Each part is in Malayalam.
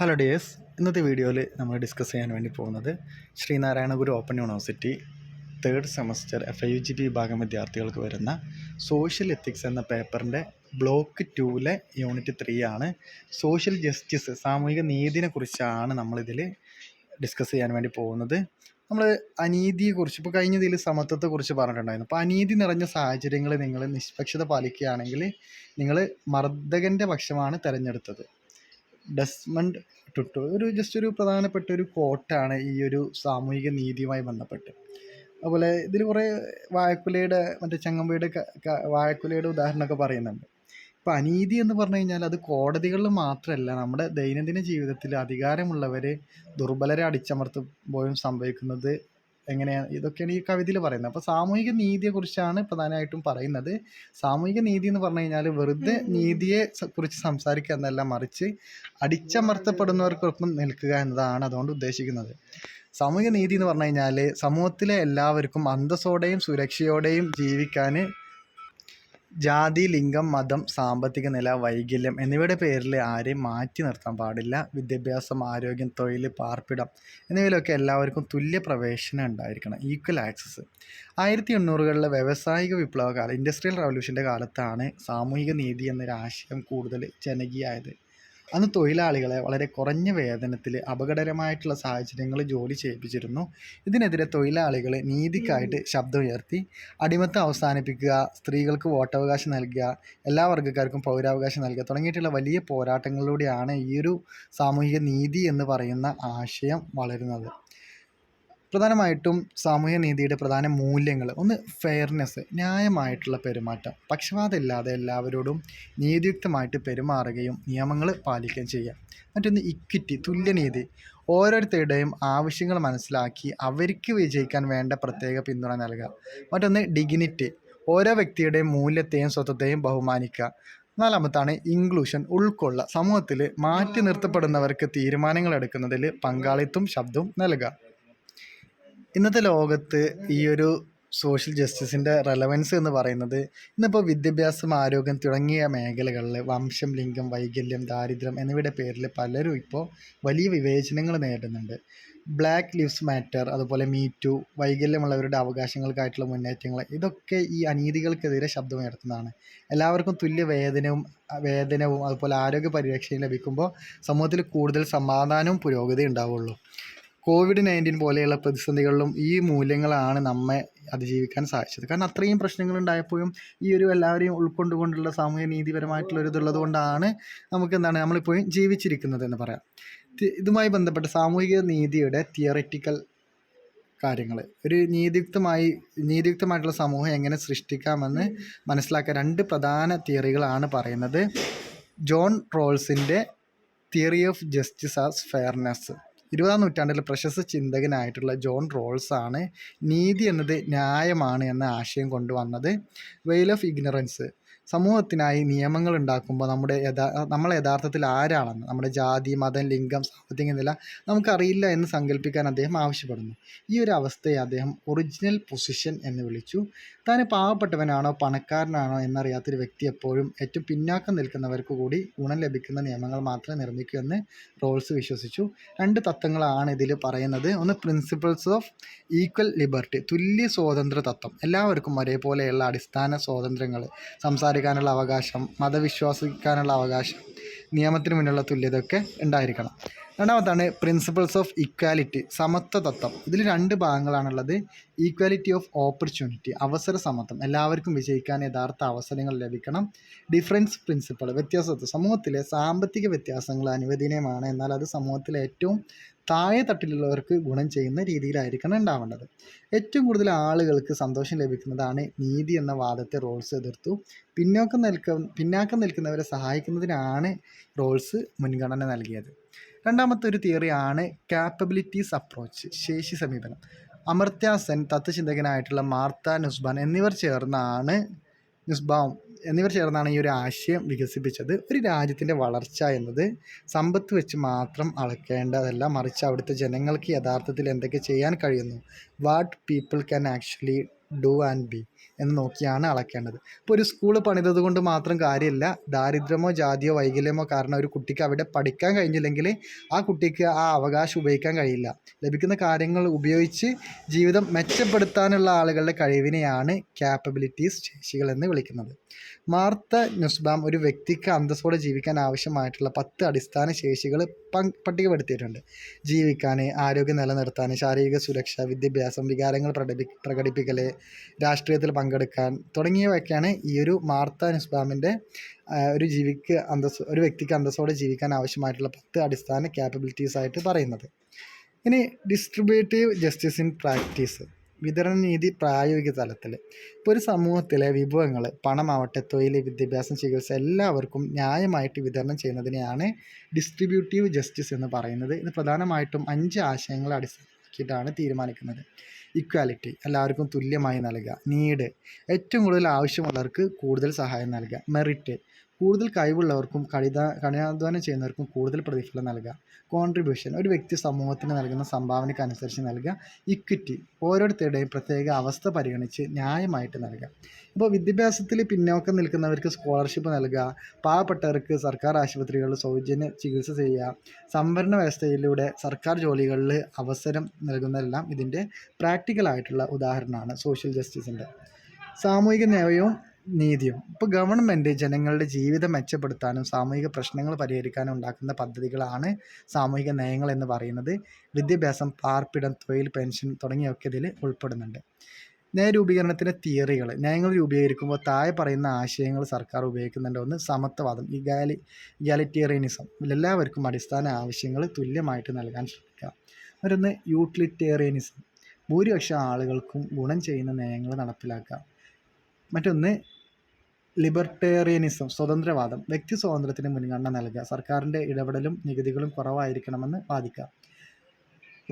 ഹലോ ഡിയേഴ്സ് ഇന്നത്തെ വീഡിയോയിൽ നമ്മൾ ഡിസ്കസ് ചെയ്യാൻ വേണ്ടി പോകുന്നത് Sreenarayanaguru open university third semester F I U G P വിഭാഗം വിദ്യാർത്ഥികൾക്ക് വരുന്ന സോഷ്യൽ എത്തിക്സ് എന്ന പേപ്പറിന്റെ ബ്ലോക്ക് ടൂവിലെ യൂണിറ്റ് ത്രീ ആണ്. സോഷ്യൽ ജസ്റ്റിസ് സാമൂഹിക നീതിനെ കുറിച്ചാണ് നമ്മളിതിൽ ഡിസ്കസ് ചെയ്യാൻ വേണ്ടി പോകുന്നത്. നമ്മൾ അനീതിയെക്കുറിച്ച് ഇപ്പോൾ കഴിഞ്ഞതിൽ സമത്വത്തെക്കുറിച്ച് പറഞ്ഞിട്ടുണ്ടായിരുന്നു. അപ്പോൾ അനീതി നിറഞ്ഞ സാഹചര്യങ്ങൾ നിങ്ങൾ നിഷ്പക്ഷത പാലിക്കുകയാണെങ്കിൽ നിങ്ങൾ മർദ്ദകന്റെ പക്ഷമാണ് തിരഞ്ഞെടുത്തത്. ഡെസ്മണ്ട് ടുട്ടു ഒരു ജസ്റ്റ് ഒരു പ്രധാനപ്പെട്ട ഒരു കോട്ടാണ് ഈ ഒരു സാമൂഹിക നീതിയുമായി ബന്ധപ്പെട്ട്. അതുപോലെ ഇതിൽ കുറേ വാഴക്കുലയുടെ മറ്റേ ചങ്ങമ്പയുടെ വാഴക്കുലയുടെ ഉദാഹരണമൊക്കെ പറയുന്നുണ്ട്. ഇപ്പം അനീതി എന്ന് പറഞ്ഞു കഴിഞ്ഞാൽ അത് കോടതികളിൽ മാത്രമല്ല നമ്മുടെ ദൈനംദിന ജീവിതത്തിൽ അധികാരമുള്ളവരെ ദുർബലരെ അടിച്ചമർത്തുമ്പോഴും സംഭവിക്കുന്നത് എങ്ങനെയാണ്? ഇതൊക്കെയാണ് ഈ കവിതയിൽ പറയുന്നത്. അപ്പോൾ സാമൂഹിക നീതിയെക്കുറിച്ചാണ് പ്രധാനമായിട്ടും പറയുന്നത്. സാമൂഹിക നീതി എന്ന് പറഞ്ഞു കഴിഞ്ഞാൽ വെറുതെ നീതിയെ കുറിച്ച് സംസാരിക്കുക എന്നല്ല മറിച്ച് അടിച്ചമർത്തപ്പെടുന്നവർക്കൊപ്പം നിൽക്കുക എന്നതാണ് അതുകൊണ്ട് ഉദ്ദേശിക്കുന്നത്. സാമൂഹിക നീതി എന്ന് പറഞ്ഞു കഴിഞ്ഞാൽ സമൂഹത്തിലെ എല്ലാവർക്കും അന്തസ്സോടെയും സുരക്ഷയോടെയും ജീവിക്കാൻ ജാതി ലിംഗം മതം സാമ്പത്തിക നില വൈകല്യം എന്നിവയുടെ പേരിൽ ആരെയും മാറ്റി നിർത്താൻ പാടില്ല. വിദ്യാഭ്യാസം ആരോഗ്യം തൊഴിൽ പാർപ്പിടം എന്നിവയിലൊക്കെ എല്ലാവർക്കും തുല്യ പ്രവേശനം ഉണ്ടായിരിക്കണം. ഈക്വൽ ആക്സസ് ആയിരത്തി എണ്ണൂറുകളിലെ വ്യാവസായിക വിപ്ലവ കാലം ഇൻഡസ്ട്രിയൽ റവല്യൂഷന്റെ കാലത്താണ് സാമൂഹിക നീതി എന്നൊരു ആശയം കൂടുതൽ ജനകീയമായത്. അന്ന് തൊഴിലാളികളെ വളരെ കുറഞ്ഞ വേതനത്തിൽ അപകടകരമായിട്ടുള്ള സാഹചര്യങ്ങളിൽ ജോലി ചെയ്യിപ്പിച്ചിരുന്നു. ഇതിനെതിരെ തൊഴിലാളികൾ നീതിക്കായിട്ട് ശബ്ദമുയർത്തി അടിമത്തം അവസാനിപ്പിക്കുക സ്ത്രീകൾക്ക് വോട്ടവകാശം നൽകുക എല്ലാ വർഗക്കാർക്കും പൗരാവകാശം നൽകുക തുടങ്ങിയിട്ടുള്ള വലിയ പോരാട്ടങ്ങളിലൂടെയാണ് ഈ ഒരു സാമൂഹിക നീതി എന്ന് പറയുന്ന ആശയം വളരുന്നത്. പ്രധാനമായിട്ടും സാമൂഹ്യ നീതിയുടെ പ്രധാന മൂല്യങ്ങൾ ഒന്ന് ഫെയർനെസ് ന്യായമായിട്ടുള്ള പെരുമാറ്റം. പക്ഷപാതമില്ലാതെ എല്ലാവരോടും നീതിയുക്തമായിട്ട് പെരുമാറുകയും നിയമങ്ങൾ പാലിക്കുകയും ചെയ്യുക. മറ്റൊന്ന് ഇക്വിറ്റി തുല്യനീതി. ഓരോരുത്തരുടെയും ആവശ്യങ്ങൾ മനസ്സിലാക്കി അവർക്ക് വിജയിക്കാൻ വേണ്ട പ്രത്യേക പിന്തുണ നൽകുക. മറ്റൊന്ന് ഡിഗ്നിറ്റി ഓരോ വ്യക്തിയുടെയും മൂല്യത്തെയും സ്വത്വത്തെയും ബഹുമാനിക്കുക. നാലാമത്താണ് ഇൻക്ലൂഷൻ ഉൾക്കൊള്ള. സമൂഹത്തിൽ മാറ്റി നിർത്തപ്പെടുന്നവർക്ക് തീരുമാനങ്ങൾ എടുക്കുന്നതിൽ പങ്കാളിത്തം ശബ്ദവും നൽകുക. ഇന്നത്തെ ലോകത്ത് ഈ ഒരു സോഷ്യൽ ജസ്റ്റിസിന്റെ റെലവൻസ് എന്ന് പറയുന്നത് ഇന്നിപ്പോൾ വിദ്യാഭ്യാസം ആരോഗ്യം തുടങ്ങിയ മേഖലകളിൽ വംശം ലിംഗം വൈകല്യം ദാരിദ്ര്യം എന്നിവയുടെ പേരിൽ പലരും ഇപ്പോൾ വലിയ വിവേചനങ്ങൾ നേരിടുന്നുണ്ട് ബ്ലാക്ക് ലിവ്സ് മാറ്റർ അതുപോലെ മീറ്റു വൈകല്യമുള്ളവരുടെ അവകാശങ്ങൾക്കായിട്ടുള്ള മുന്നേറ്റങ്ങൾ ഇതൊക്കെ ഈ അനീതികൾക്കെതിരെ ശബ്ദമുയർത്തുന്നതാണ് എല്ലാവർക്കും തുല്യ വേദനവും വേദനവും അതുപോലെ ആരോഗ്യ പരിരക്ഷയും ലഭിക്കുമ്പോൾ സമൂഹത്തിൽ കൂടുതൽ സമാധാനവും പുരോഗതി ഉണ്ടാവുള്ളൂ. കോവിഡ് നയന്റീൻ പോലെയുള്ള പ്രതിസന്ധികളിലും ഈ മൂല്യങ്ങളാണ് നമ്മെ അതിജീവിക്കാൻ സാധിച്ചത്. കാരണം അത്രയും പ്രശ്നങ്ങൾ ഉണ്ടായപ്പോഴും ഈ ഒരു എല്ലാവരെയും ഉൾക്കൊണ്ടുകൊണ്ടുള്ള സാമൂഹ്യ നീതിപരമായിട്ടുള്ള ഒരു ഇതുള്ളത് കൊണ്ടാണ് നമുക്ക് എന്താണ് നമ്മളിപ്പോഴും ജീവിച്ചിരിക്കുന്നത് എന്ന് പറയാം. ഇതുമായി ബന്ധപ്പെട്ട സാമൂഹിക നീതിയുടെ തിയററ്റിക്കൽ കാര്യങ്ങൾ ഒരു നീതിയുക്തമായി നീതിയുക്തമായിട്ടുള്ള സമൂഹം എങ്ങനെ സൃഷ്ടിക്കാമെന്ന് മനസ്സിലാക്കാൻ രണ്ട് പ്രധാന തിയറികളാണ് പറയുന്നത്. John റോൾസിന്റെ theory of justice as fairness ഇരുപതാം നൂറ്റാണ്ടിലെ പ്രശസ്ത ചിന്തകനായിട്ടുള്ള ജോൺ റോൾസ് ആണ് നീതി എന്നത് ന്യായമാണ് എന്ന ആശയം കൊണ്ടുവന്നത്. വെയിൽ ഓഫ് ഇഗ്നറൻസ്. സമൂഹത്തിനായി നിയമങ്ങൾ ഉണ്ടാക്കുമ്പോൾ നമ്മുടെ യഥാ നമ്മൾ യഥാർത്ഥത്തിൽ ആരാണെന്ന് നമ്മുടെ ജാതി മതം ലിംഗം സാമ്പത്തിക നില നമുക്കറിയില്ല എന്ന് സങ്കല്പിക്കാൻ അദ്ദേഹം ആവശ്യപ്പെടുന്നു. ഈ ഒരു അവസ്ഥയെ അദ്ദേഹം ഒറിജിനൽ പൊസിഷൻ എന്ന് വിളിച്ചു. താൻ പാവപ്പെട്ടവനാണോ പണക്കാരനാണോ എന്നറിയാത്തൊരു വ്യക്തി എപ്പോഴും ഏറ്റവും പിന്നാക്കം നിൽക്കുന്നവർക്ക് കൂടി ഗുണം ലഭിക്കുന്ന നിയമങ്ങൾ മാത്രമേ നിർമ്മിക്കൂ എന്ന് റോൾസ് വിശ്വസിച്ചു. രണ്ട് തത്വങ്ങളാണ് ഇതിൽ പറയുന്നത്. ഒന്ന് പ്രിൻസിപ്പിൾസ് ഓഫ് ഈക്വൽ ലിബർട്ടി തുല്യ സ്വാതന്ത്ര്യ തത്വം. എല്ലാവർക്കും ഒരേപോലെയുള്ള അടിസ്ഥാന സ്വാതന്ത്ര്യങ്ങൾ സംസാരിക്കാനുള്ള അവകാശം മതവിശ്വസിക്കാനുള്ള അവകാശം നിയമത്തിന് മുന്നിലുള്ള തുല്യതയൊക്കെ ഉണ്ടായിരിക്കണം. രണ്ടാമത്താണ് പ്രിൻസിപ്പിൾസ് ഓഫ് ഇക്വാലിറ്റി സമത്വ തത്വം ഇതിൽ രണ്ട് ഭാഗങ്ങളാണുള്ളത്. ഈക്വാലിറ്റി ഓഫ് ഓപ്പർച്യൂണിറ്റി അവസര സമത്വം. എല്ലാവർക്കും വിജയിക്കാൻ യഥാർത്ഥ അവസരങ്ങൾ ലഭിക്കണം. ഡിഫറൻസ് പ്രിൻസിപ്പിൾ വ്യത്യാസത്വം. സമൂഹത്തിലെ സാമ്പത്തിക വ്യത്യാസങ്ങൾ അനുവദനീയമാണ്. എന്നാൽ അത് സമൂഹത്തിലെ ഏറ്റവും താഴെ തട്ടിലുള്ളവർക്ക് ഗുണം ചെയ്യുന്ന രീതിയിലായിരിക്കണം ഉണ്ടാവേണ്ടത്. ഏറ്റവും കൂടുതൽ ആളുകൾക്ക് സന്തോഷം ലഭിക്കുന്നതാണ് നീതി എന്ന വാദത്തെ റോൾസ് എതിർത്തു. പിന്നോക്കം നിൽക്ക പിന്നാക്കം നിൽക്കുന്നവരെ സഹായിക്കുന്നതിനാണ് റോൾസ് മുൻഗണന നൽകിയത്. രണ്ടാമത്തെ ഒരു തിയറിയാണ് കാപ്പബിലിറ്റീസ് അപ്രോച്ച് ശേഷി സമീപനം. അമർത്യ സെൻ തത്വചിന്തകനായിട്ടുള്ള മാർത്ത നുസ്ബാൻ എന്നിവർ ചേർന്നാണ് നുസ്ബാം എന്നിവർ ചേർന്നാണ് ഈ ഒരു ആശയം വികസിപ്പിച്ചത്. ഒരു രാജ്യത്തിന്റെ വളർച്ച എന്നത് സമ്പത്ത് വെച്ച് മാത്രം അളക്കേണ്ടതല്ല മറിച്ച് അവിടുത്തെ ജനങ്ങൾക്ക് യഥാർത്ഥത്തിൽ എന്തൊക്കെ ചെയ്യാൻ കഴിയുന്നു. What people can actually do and be എന്ന് നോക്കിയാണ് അളക്കേണ്ടത്. ഇപ്പോൾ ഒരു സ്കൂൾ പണിതത് കൊണ്ട് മാത്രം കാര്യമില്ല. ദാരിദ്ര്യമോ ജാതിയോ വൈകല്യമോ കാരണം ഒരു കുട്ടിക്ക് അവിടെ പഠിക്കാൻ കഴിഞ്ഞില്ലെങ്കിൽ ആ കുട്ടിക്ക് ആ അവകാശം ഉപയോഗിക്കാൻ കഴിയില്ല. ലഭിക്കുന്ന കാര്യങ്ങൾ ഉപയോഗിച്ച് ജീവിതം മെച്ചപ്പെടുത്താനുള്ള ആളുകളുടെ കഴിവിനെയാണ് ക്യാപ്പബിലിറ്റീസ് ശേഷികൾ എന്ന് വിളിക്കുന്നത്. മാർത്ത നുസ്ബാം ഒരു വ്യക്തിക്ക് അന്തസ്സോടെ ജീവിക്കാൻ ആവശ്യമായിട്ടുള്ള പത്ത് അടിസ്ഥാന ശേഷികൾ പട്ടികപ്പെടുത്തിയിട്ടുണ്ട്. ജീവിക്കാൻ ആരോഗ്യം നിലനിർത്താൻ ശാരീരിക സുരക്ഷ വിദ്യാഭ്യാസം വികാരങ്ങൾ പ്രകടിപ്പി പ്രകടിപ്പിക്കൽ രാഷ്ട്രീയത്തിൽ പങ്കെടുക്കാൻ തുടങ്ങിയവയൊക്കെയാണ് ഈ ഒരു മാർത്ത നുസ്ബാമിന്റെ ഒരു ജീവിക്ക് അന്തസ് ഒരു വ്യക്തിക്ക് അന്തസ്സോടെ ജീവിക്കാൻ ആവശ്യമായിട്ടുള്ള പത്ത് അടിസ്ഥാന ക്യാപ്പബിലിറ്റീസ് ആയിട്ട് പറയുന്നത്. ഇനി ഡിസ്ട്രിബ്യൂട്ടീവ് ജസ്റ്റിസ് ഇൻ പ്രാക്ടീസ് വിതരണ നീതി പ്രായോഗിക തലത്തിൽ. ഇപ്പോൾ ഒരു സമൂഹത്തിലെ വിഭവങ്ങൾ പണമാവട്ടെ തൊഴിൽ വിദ്യാഭ്യാസം ചികിത്സ എല്ലാവർക്കും ന്യായമായിട്ട് വിതരണം ചെയ്യുന്നതിനെയാണ് ഡിസ്ട്രിബ്യൂട്ടീവ് ജസ്റ്റിസ് എന്ന് പറയുന്നത്. ഇത് പ്രധാനമായിട്ടും അഞ്ച് ആശയങ്ങളെ അടിസ്ഥാനമാക്കിയിട്ടാണ് തീരുമാനിക്കുന്നത്. ഇക്വാലിറ്റി എല്ലാവർക്കും തുല്യമായി നൽകുക. നീഡ് ഏറ്റവും കൂടുതൽ ആവശ്യമുള്ളവർക്ക് കൂടുതൽ സഹായം നൽകുക. മെറിറ്റ് കൂടുതൽ കഴിവുള്ളവർക്കും കഠിത കഠിനാധ്വാനം ചെയ്യുന്നവർക്കും കൂടുതൽ പ്രതിഫലം നൽകുക. കോൺട്രിബ്യൂഷൻ ഒരു വ്യക്തി സമൂഹത്തിന് നൽകുന്ന സംഭാവനയ്ക്ക് അനുസരിച്ച് നൽകുക. ഇക്വിറ്റി ഓരോരുത്തരുടെയും പ്രത്യേക അവസ്ഥ പരിഗണിച്ച് ന്യായമായിട്ട് നൽകുക. ഇപ്പോൾ വിദ്യാഭ്യാസത്തിൽ പിന്നോക്കം നിൽക്കുന്നവർക്ക് സ്കോളർഷിപ്പ് നൽകുക. പാവപ്പെട്ടവർക്ക് സർക്കാർ ആശുപത്രികളിൽ സൗജന്യ ചികിത്സ ചെയ്യുക. സംവരണ വ്യവസ്ഥയിലൂടെ സർക്കാർ ജോലികളിൽ അവസരം നൽകുന്നതെല്ലാം ഇതിന്റെ പ്രാക്ടിക്കലായിട്ടുള്ള ഉദാഹരണമാണ് സോഷ്യൽ ജസ്റ്റിസിന്റെ സാമൂഹിക ന്യായവും നീതിയും. ഇപ്പോൾ ഗവൺമെന്റ് ജനങ്ങളുടെ ജീവിതം മെച്ചപ്പെടുത്താനും സാമൂഹിക പ്രശ്നങ്ങൾ പരിഹരിക്കാനും ഉണ്ടാക്കുന്ന പദ്ധതികളാണ് സാമൂഹിക നയങ്ങൾ എന്ന് പറയുന്നത്. വിദ്യാഭ്യാസം പാർപ്പിടം തൊഴിൽ പെൻഷൻ തുടങ്ങിയൊക്കെ ഇതിൽ ഉൾപ്പെടുന്നുണ്ട്. നയരൂപീകരണത്തിന്റെ തിയറികൾ നയങ്ങൾ രൂപീകരിക്കുമ്പോൾ താഴെ പറയുന്ന ആശയങ്ങൾ സർക്കാർ ഉപയോഗിക്കുന്നുണ്ട്. ഒന്ന് സമത്വവാദം. ഇഗാലി ഇഗാലിറ്റേറിയനിസം എല്ലാവർക്കും അടിസ്ഥാന ആവശ്യങ്ങൾ തുല്യമായിട്ട് നൽകാൻ ശ്രമിക്കുക മറ്റൊന്ന് യൂട്ടിലിറ്റേറിയനിസം. ഭൂരിപക്ഷം ആളുകൾക്കും ഗുണം ചെയ്യുന്ന നയങ്ങൾ നടപ്പിലാക്കുക മറ്റൊന്ന് ലിബർട്ടേറിയനിസം സ്വതന്ത്രവാദം വ്യക്തി സ്വാതന്ത്ര്യത്തിന് മുൻഗണന നൽകുക സർക്കാരിന്റെ ഇടപെടലും നികുതികളും കുറവായിരിക്കണമെന്ന് വാദിക്കുക.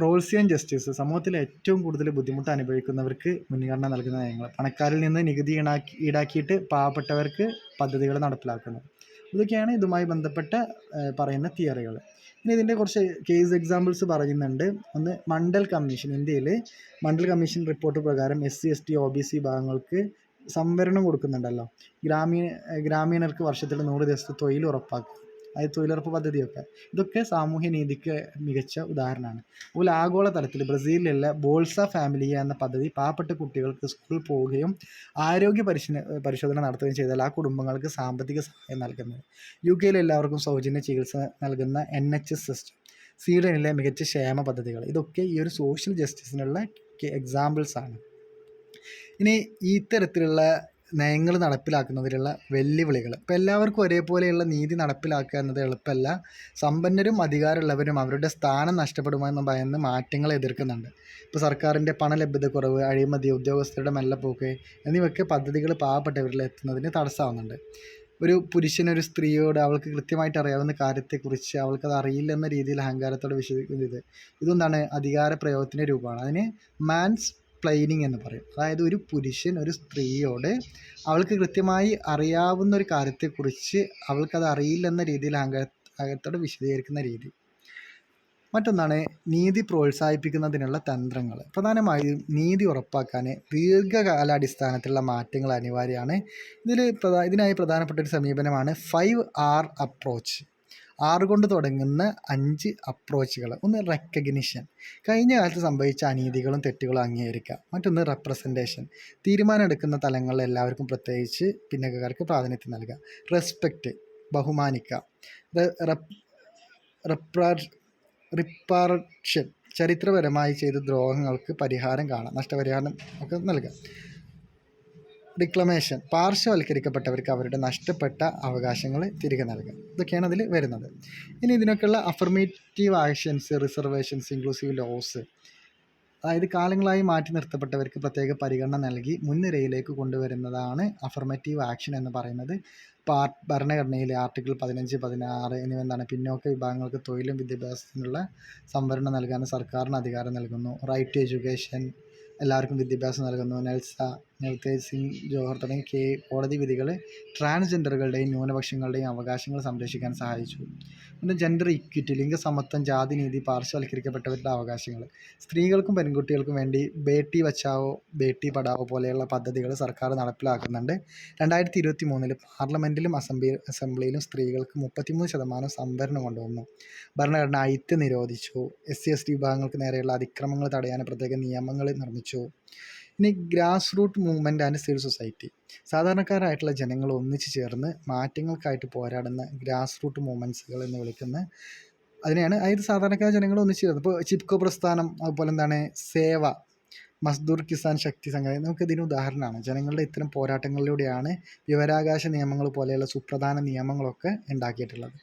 റോൾസിയൻ ജസ്റ്റിസ് സമൂഹത്തിൽ ഏറ്റവും കൂടുതൽ ബുദ്ധിമുട്ട് അനുഭവിക്കുന്നവർക്ക് മുൻഗണന നൽകുന്ന നയങ്ങൾ. പണക്കാരിൽ നിന്ന് നികുതി ഈടാക്കി ഈടാക്കിയിട്ട് പാവപ്പെട്ടവർക്ക് പദ്ധതികൾ നടപ്പിലാക്കുന്നു. ഇതൊക്കെയാണ് ഇതുമായി ബന്ധപ്പെട്ട പറയുന്ന തിയറികൾ. ഇനി ഇതിന്റെ കുറച്ച് കേസ് എക്സാമ്പിൾസ് പറയുന്നുണ്ട്. ഒന്ന് മണ്ഡൽ കമ്മീഷൻ. ഇന്ത്യയിൽ മണ്ഡൽ കമ്മീഷൻ റിപ്പോർട്ട് പ്രകാരം S C S T O B C ഭാഗങ്ങൾക്ക് സംവരണം കൊടുക്കുന്നുണ്ടല്ലോ. ഗ്രാമീണ ഗ്രാമീണർക്ക് വർഷത്തിൽ നൂറ് ദിവസത്തെ തൊഴിൽ ഉറപ്പാക്കുക. അതായത് തൊഴിലുറപ്പ് പദ്ധതിയൊക്കെ. ഇതൊക്കെ സാമൂഹ്യ നീതിക്ക് മികച്ച ഉദാഹരണമാണ്. അതുപോലെ ആഗോള തലത്തിൽ ബ്രസീലിലുള്ള ബോൾസ ഫാമിലി എന്ന പദ്ധതി പാവപ്പെട്ട കുട്ടികൾക്ക് സ്കൂളിൽ പോവുകയും ആരോഗ്യ പരിശീല പരിശോധന നടത്തുകയും ചെയ്താൽ ആ കുടുംബങ്ങൾക്ക് സാമ്പത്തിക സഹായം നൽകുന്നത്. യു കെയിൽ എല്ലാവർക്കും സൗജന്യ ചികിത്സ നൽകുന്ന എൻ എച്ച് എസ് സിസ്റ്റം സ്വീഡനിലെ മികച്ച ക്ഷേമ പദ്ധതികൾ. ഇതൊക്കെ ഈ ഒരു സോഷ്യൽ ജസ്റ്റിസിനുള്ള എക്സാമ്പിൾസ് ആണ്. ഇനി ഇത്തരത്തിലുള്ള നയങ്ങൾ നടപ്പിലാക്കുന്നതിലുള്ള വെല്ലുവിളികൾ. ഇപ്പം എല്ലാവർക്കും ഒരേപോലെയുള്ള നീതി നടപ്പിലാക്കുക എന്നത് എളുപ്പമല്ല. സമ്പന്നരും അധികാരമുള്ളവരും അവരുടെ സ്ഥാനം നഷ്ടപ്പെടുമെന്ന് ഭയന്ന് മാറ്റങ്ങൾ എതിർക്കുന്നുണ്ട്. ഇപ്പോൾ സർക്കാരിന്റെ പണലഭ്യതക്കുറവ് അഴിമതി ഉദ്യോഗസ്ഥരുടെ മെല്ലപ്പോക്ക് എന്നിവയൊക്കെ പദ്ധതികൾ പാവപ്പെട്ടവരിൽ എത്തുന്നതിന് തടസ്സമാവുന്നുണ്ട്. ഒരു പുരുഷനൊരു സ്ത്രീയോട് അവൾക്ക് കൃത്യമായിട്ട് അറിയാവുന്ന കാര്യത്തെക്കുറിച്ച് അവൾക്കത് അറിയില്ല എന്ന രീതിയിൽ അഹങ്കാരത്തോടെ വിശ്വസിക്കുന്നത് ഇതെന്താണ് അധികാര പ്രയോഗത്തിന്റെ രൂപമാണ്. അതിന് മാൻസ് പ്ലെയിനിങ് എന്ന് പറയും. അതായത് ഒരു പുരുഷൻ ഒരു സ്ത്രീയോട് അവൾക്ക് കൃത്യമായി അറിയാവുന്ന ഒരു കാര്യത്തെക്കുറിച്ച് അവൾക്കത് അറിയില്ലെന്ന രീതിയിൽ അഹങ്കാരത്തോടെ വിശദീകരിക്കുന്ന രീതി. മറ്റൊന്നാണ് നീതി പ്രോത്സാഹിപ്പിക്കുന്നതിനുള്ള തന്ത്രങ്ങൾ. പ്രധാനമായും നീതി ഉറപ്പാക്കാൻ ദീർഘകാലാടിസ്ഥാനത്തിലുള്ള മാറ്റങ്ങൾ അനിവാര്യമാണ്. ഇതിൽ പ്രധാ ഇതിനായി പ്രധാനപ്പെട്ട ഒരു സമീപനമാണ് ഫൈവ് ആർ അപ്രോച്ച് ആറ് കൊണ്ട് തുടങ്ങുന്ന അഞ്ച് അപ്രോച്ചുകൾ ഒന്ന് റെക്കഗ്നിഷൻ കഴിഞ്ഞ കാലത്ത് സംഭവിച്ച അനീതികളും തെറ്റുകളും അംഗീകരിക്കുക മറ്റൊന്ന് റെപ്രസെന്റേഷൻ തീരുമാനം എടുക്കുന്ന തലങ്ങളിൽ എല്ലാവർക്കും പ്രത്യേകിച്ച് പിന്നകക്കാർക്ക് പ്രാതിനിധ്യം നൽകുക റെസ്പെക്റ്റ് ബഹുമാനിക്കുക റിപ്പാർഷൻ ചരിത്രപരമായി ചെയ്ത ദ്രോഹങ്ങൾക്ക് പരിഹാരം കാണാം. നഷ്ടപരിഹാരം ഒക്കെ നൽകുക ഡിക്ലമേഷൻ പാർശ്വവൽക്കരിക്കപ്പെട്ടവർക്ക് അവരുടെ നഷ്ടപ്പെട്ട അവകാശങ്ങൾ തിരികെ നൽകുക ഇതൊക്കെയാണ് അതിൽ വരുന്നത്. ഇനി ഇതിനൊക്കെയുള്ള affirmative actions reservations inclusive laws അതായത് കാലങ്ങളായി മാറ്റി നിർത്തപ്പെട്ടവർക്ക് പ്രത്യേക പരിഗണന നൽകി മുൻനിരയിലേക്ക് കൊണ്ടുവരുന്നതാണ് അഫർമേറ്റീവ് ആക്ഷൻ എന്ന് പറയുന്നത്. പാർ ഭരണഘടനയിലെ ആർട്ടിക്കിൾ പതിനഞ്ച് പതിനാറ് എന്നിവ എന്താണ് പിന്നോക്ക വിഭാഗങ്ങൾക്ക് തൊഴിലും വിദ്യാഭ്യാസത്തിനുള്ള സംവരണം നൽകാൻ സർക്കാരിന് അധികാരം നൽകുന്നു. റൈറ്റ് ടു എഡ്യൂക്കേഷൻ എല്ലാവർക്കും വിദ്യാഭ്യാസം നൽകുന്നു. നെൽസ നെൽതേജ് സിംഗ് ജോഹർ തുടങ്ങിയ കോടതി വിധികൾ ട്രാൻസ്ജെൻഡറുകളുടെയും ന്യൂനപക്ഷങ്ങളുടെയും അവകാശങ്ങൾ സംരക്ഷിക്കാൻ സഹായിച്ചു. പിന്നെ ജെൻഡർ ഇക്വിറ്റി ലിംഗസമത്വം ജാതി നീതി പാർശ്വവൽക്കരിക്കപ്പെട്ടവരുടെ അവകാശങ്ങൾ. സ്ത്രീകൾക്കും പെൺകുട്ടികൾക്കും വേണ്ടി ബേട്ടി ബച്ചാവോ ബേട്ടി പഠാവോ പോലെയുള്ള പദ്ധതികൾ സർക്കാർ നടപ്പിലാക്കുന്നുണ്ട്. രണ്ടായിരത്തി ഇരുപത്തി മൂന്നിൽ പാർലമെന്റിലും അസംബ്ലി അസംബ്ലിയിലും സ്ത്രീകൾക്ക് മുപ്പത്തിമൂന്ന് ശതമാനം സംവരണം കൊണ്ടുവന്നു. ഭരണഘടന അയിത്ത് നിരോധിച്ചു എസ് സി എസ് ടി വിഭാഗങ്ങൾക്ക് നേരെയുള്ള അതിക്രമങ്ങൾ തടയാൻ പ്രത്യേക നിയമങ്ങൾ നിർമ്മിച്ചു. ഇനി grass root movement and civil society സാധാരണക്കാരായിട്ടുള്ള ജനങ്ങൾ ഒന്നിച്ചു ചേർന്ന് മാറ്റങ്ങൾക്കായിട്ട് പോരാടുന്ന ഗ്രാസ് റൂട്ട് മൂവ്മെന്റ്സുകൾ എന്ന് വിളിക്കുന്ന അതിനെയാണ്. അതായത് സാധാരണക്കാർ ജനങ്ങൾ ഒന്നിച്ചു ചേർന്ന്. ഇപ്പോൾ ചിപ്കോ പ്രസ്ഥാനം അതുപോലെ എന്താണ്? സേവ മസ്ദൂർ കിസാൻ ശക്തി സംഘടന നമുക്ക് ഇതിന് ഉദാഹരണമാണ്. ജനങ്ങളുടെ ഇത്തരം പോരാട്ടങ്ങളിലൂടെയാണ് വിവരാകാശ നിയമങ്ങൾ പോലെയുള്ള സുപ്രധാന നിയമങ്ങളൊക്കെ ഉണ്ടാക്കിയിട്ടുള്ളത്.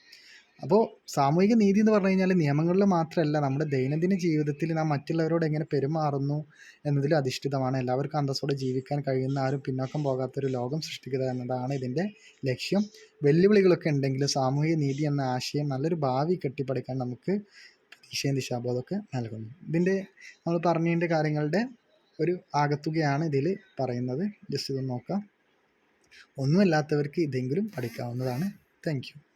അപ്പോൾ സാമൂഹിക നീതി എന്ന് പറഞ്ഞു കഴിഞ്ഞാൽ നിയമങ്ങളിൽ മാത്രമല്ല നമ്മുടെ ദൈനംദിന ജീവിതത്തിൽ നാം മറ്റുള്ളവരോട് എങ്ങനെ പെരുമാറുന്നു എന്നതിൽ അധിഷ്ഠിതമാണ്. എല്ലാവർക്കും അന്തസ്സോടെ ജീവിക്കാൻ കഴിയുന്ന ആരും പിന്നോക്കം പോകാത്തൊരു ലോകം സൃഷ്ടിക്കുക എന്നതാണ് ഇതിന്റെ ലക്ഷ്യം. വെല്ലുവിളികളൊക്കെ ഉണ്ടെങ്കിലും സാമൂഹിക നീതി എന്ന ആശയം നല്ലൊരു ഭാവി കെട്ടിപ്പടിക്കാൻ നമുക്ക് പ്രതീക്ഷയും ദിശാബോധമൊക്കെ നൽകുന്നു. ഇതിന്റെ നമ്മൾ പറഞ്ഞതിന്റെ കാര്യങ്ങളുടെ ഒരു ആകത്തുകയാണ് ഇതിൽ പറയുന്നത്. ജസ്റ്റ് ഇതൊന്ന് നോക്കാം. ഒന്നുമല്ലാത്തവർക്ക് ഇതെങ്കിലും പഠിക്കാവുന്നതാണ്. താങ്ക്